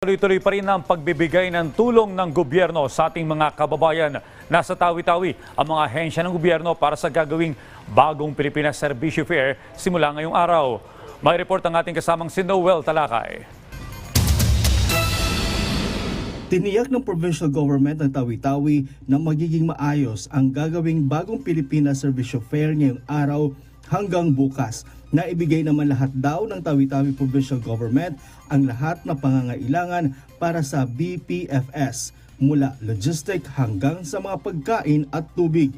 Tuloy-tuloy pa rin ang pagbibigay ng tulong ng gobyerno sa ating mga kababayan. Nasa tawi-tawi ang mga ahensya ng gobyerno para sa gagawing bagong Pilipinas Servisyo Fair simula ngayong araw. May report ang ating kasamang si Noel Talakay. Tiniyak ng provincial government ng Tawi-Tawi na magiging maayos ang gagawing bagong Pilipinas Servisyo Fair ngayong araw hanggang bukas. Naibigay naman lahat daw ng Tawi-Tawi Provincial Government ang lahat na pangangailangan para sa BPFS mula logistic hanggang sa mga pagkain at tubig.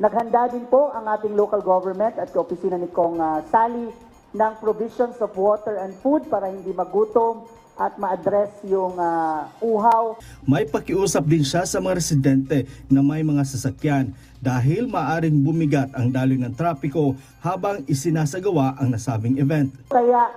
Naghanda din po ang ating local government at kaopisina ni Kong ah, Sally ng provisions of water and food para hindi magutom at ma-address yung ah, uhaw. May pakiusap din siya sa mga residente na may mga sasakyan dahil maaring bumigat ang daloy ng trapiko habang isinasagawa ang nasabing event. Kaya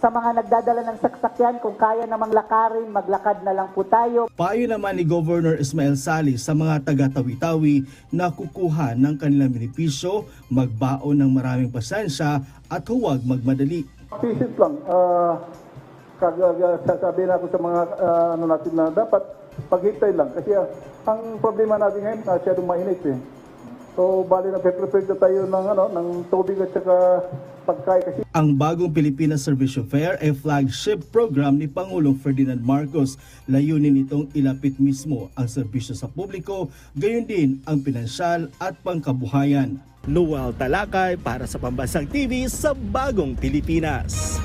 sa mga nagdadala ng saksakyan, kung kaya namang lakarin, maglakad na lang po tayo. Payo naman ni Governor Ismael Sali sa mga taga-Tawi-Tawi na kukuha ng kanilang benepisyo, magbaon ng maraming pasensya at huwag magmadali. Visit lang. Uh, sasabihin ako sa mga ah, ano natin na dapat paghintay lang. Kasi ah, ang problema natin ngayon, masyadong mainit eh. So, bali na prepare na tayo ng, ano, ng tubig at saka pagkain kasi Ang bagong Pilipinas Servisyo Fair ay flagship program ni Pangulong Ferdinand Marcos. Layunin itong ilapit mismo ang serbisyo sa publiko, gayon din ang pinansyal at pangkabuhayan. Noel Talakay para sa Pambansang TV sa Bagong Pilipinas.